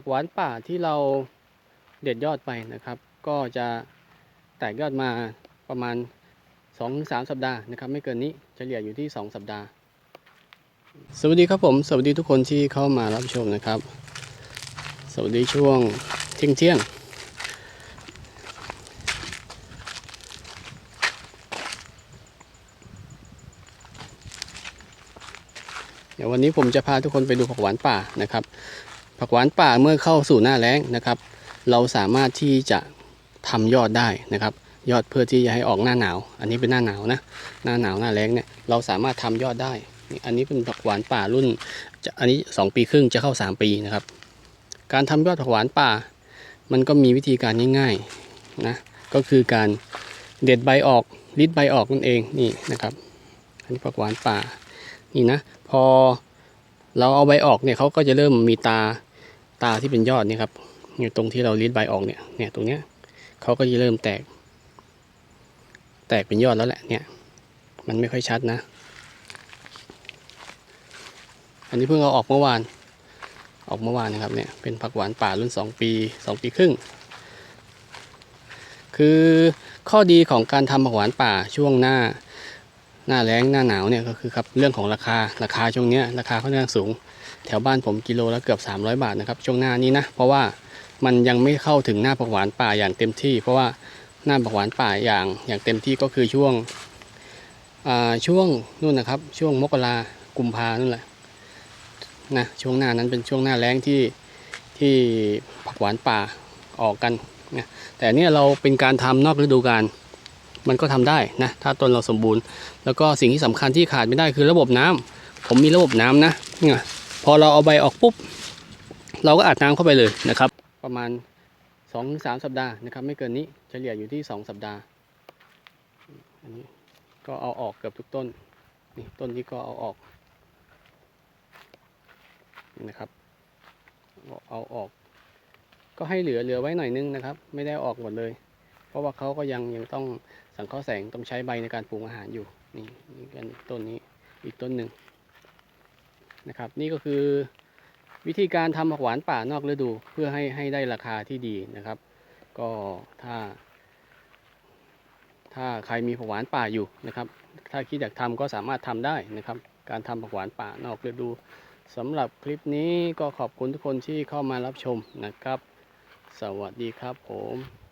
ผักหวานป่าที่เราเด็ดยอดไปนะครับ ก็จะแตกยอดมาประมาณ 2-3 สัปดาห์นะครับ ไม่เกินนี้เฉลี่ยอยู่ที่ 2 สัปดาห์ สวัสดีครับผม สวัสดีทุกคนที่เข้ามารับชมนะครับ สวัสดีช่วงเที่ยงเที่ยงเดี๋ยววันนี้ผมจะพาทุกคนไปดูผักหวานป่านะครับ ผักหวานป่าเมื่อเข้าสู่หน้าแล้งนะครับ เราสามารถที่จะทำยอดได้นะครับ ยอดเพื่อที่จะให้ออกหน้าหนาว อันนี้เป็นหน้าหนาวนะ หน้าหนาวหน้าแล้งเนี่ยเราสามารถทำยอดได้นี่อันนี้เป็นผักหวานป่ารุ่นอันนี้ 2 ปีครึ่งจะเข้า 3 ปีนะครับ การทำยอดผักหวานป่า มันก็มีวิธีการง่ายๆนะก็คือการเด็ดใบออกริดใบออกนั่นเองนี่นะครับ อันนี้ผักหวานป่านี่นะพอเราเอาใบออกเนี่ยเขาก็จะเริ่มมีตา ตาที่เป็นยอดนี่ครับอยู่ตรงที่เราริดใบออกเนี่ยเนี่ยตรงเนี้ยเขาก็จะเริ่มแตก แตกเป็นยอดแล้วแหละเนี่ย มันไม่ค่อยชัดนะ อันนี้เพิ่งเอาออกเมื่อวาน ออกเมื่อวานนะครับเนี่ยเป็นผักหวานป่ารุ่น 2 ปี 2 ปีครึ่ง คือข้อดีของการทำผักหวานป่าช่วงหน้าหน้าแล้งหน้าหนาวเนี่ยก็คือครับเรื่องของราคาราคาช่วงเนี้ยราคาค่อนข้างสูง แถวบ้านผมกิโลละเกือบ 300 บาทนะครับช่วงหน้านี้นะ เพราะว่ามันยังไม่เข้าถึงหน้าผักหวานป่าอย่างเต็มที่ เพราะว่าหน้าผักหวานป่าอย่างอย่างเต็มที่ก็คือช่วงอ่าช่วงนู่นนะครับ ช่วงมกรากุมภานั่นแหละนะช่วงหน้านั้นเป็นช่วงหน้าแล้งที่ที่ผักหวานป่าออกกันนะแต่อันเนี่ยเราเป็นการทำนอกฤดูกาลมันก็ทำได้นะถ้าต้นเราสมบูรณ์ แล้วก็สิ่งที่สำคัญที่ขาดไม่ได้คือระบบน้ำผมมีระบบน้ำนะเนี่ย พอเราเอาใบออกปุ๊บ เราก็อัดน้ำเข้าไปเลยนะครับ ประมาณ2-3สัปดาห์นะครับ ไม่เกินนี้เฉลี่ยอยู่ที่ 2 สัปดาห์ อันนี้ก็เอาออกเกือบทุกต้น นี่ต้นที่ก็เอาออกนะครับ เอาออก ก็ให้เหลือเหลือไว้หน่อยนึงนะครับ ไม่ได้อออกหมดเลย เพราะว่าเขาก็ยังยังต้องสังเคราะห์แสงต้องใช้ใบในการปรุงอาหารอยู่ นี่นี่กันต้นนี้อีกต้นหนึ่ง นะครับ นี่ก็คือวิธีการทำผักหวานป่านอกฤดูเพื่อให้ให้ได้ราคาที่ดีนะครับ ก็ถ้า ถ้าใครมีผักหวานป่าอยู่นะครับ ถ้าคิดอยากทำก็สามารถทำได้นะครับ การทำผักหวานป่านอกฤดูสำหรับคลิปนี้ก็ขอบคุณทุกคนที่เข้ามารับชมนะครับ สวัสดีครับผม